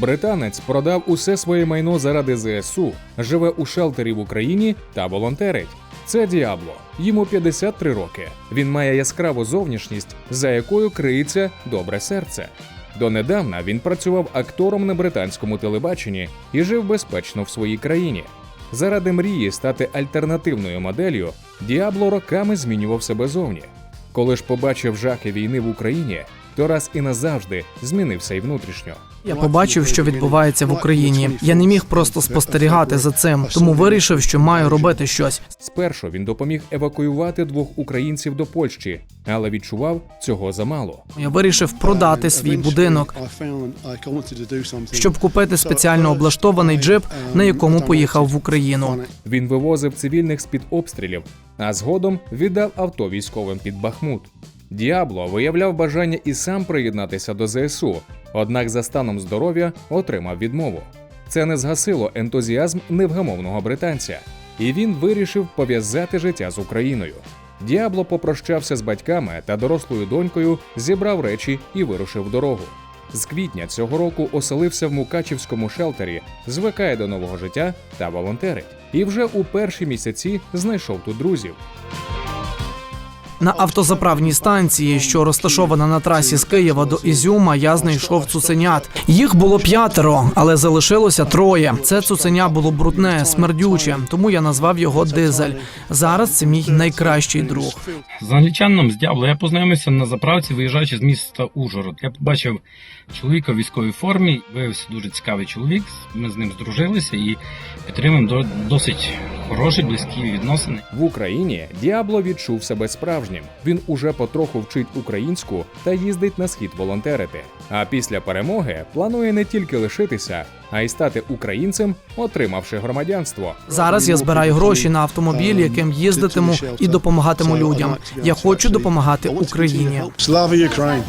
Британець продав усе своє майно заради ЗСУ, живе у шелтері в Україні та волонтерить. Це Діабло. Йому 53 роки. Він має яскраву зовнішність, за якою криється добре серце. Донедавна він працював актором на британському телебаченні і жив безпечно в своїй країні. Заради мрії стати альтернативною моделлю, Діабло роками змінював себе зовні. Коли ж побачив жахи війни в Україні, то раз і назавжди змінився й внутрішньо. Я побачив, що відбувається в Україні. Я не міг просто спостерігати за цим, тому вирішив, що маю робити щось. Спершу він допоміг евакуювати двох українців до Польщі, але відчував цього замало. Я вирішив продати свій будинок, щоб купити спеціально облаштований джип, на якому поїхав в Україну. Він вивозив цивільних з-під обстрілів, а згодом віддав авто військовим під Бахмут. Діабло виявляв бажання і сам приєднатися до ЗСУ, однак за станом здоров'я отримав відмову. Це не згасило ентузіазм невгамовного британця, і він вирішив пов'язати життя з Україною. Діабло попрощався з батьками та дорослою донькою, зібрав речі і вирушив в дорогу. З квітня цього року оселився в Мукачівському шелтері, звикає до нового життя та волонтерить. І вже у перші місяці знайшов тут друзів. На автозаправній станції, що розташована на трасі з Києва до Ізюма, я знайшов цуценят. Їх було п'ятеро, але залишилося троє. Це цуценя було брудне, смердюче, тому я назвав його Дизель. Зараз це мій найкращий друг. З англічаном з Дябло я познайомився на заправці, виїжджаючи з міста Ужгород. Я побачив чоловіка в військовій формі, виявився дуже цікавий чоловік. Ми з ним здружилися і підтримуємо до- досить хороші, близькі відносини. В Україні Діабло відчув себе справжнім. Він уже потроху вчить українську та їздить на схід волонтерити. А після перемоги планує не тільки лишитися, а й стати українцем, отримавши громадянство. Зараз я збираю гроші на автомобіль, яким їздитиму і допомагатиму людям. Я хочу допомагати Україні. Слава Україні!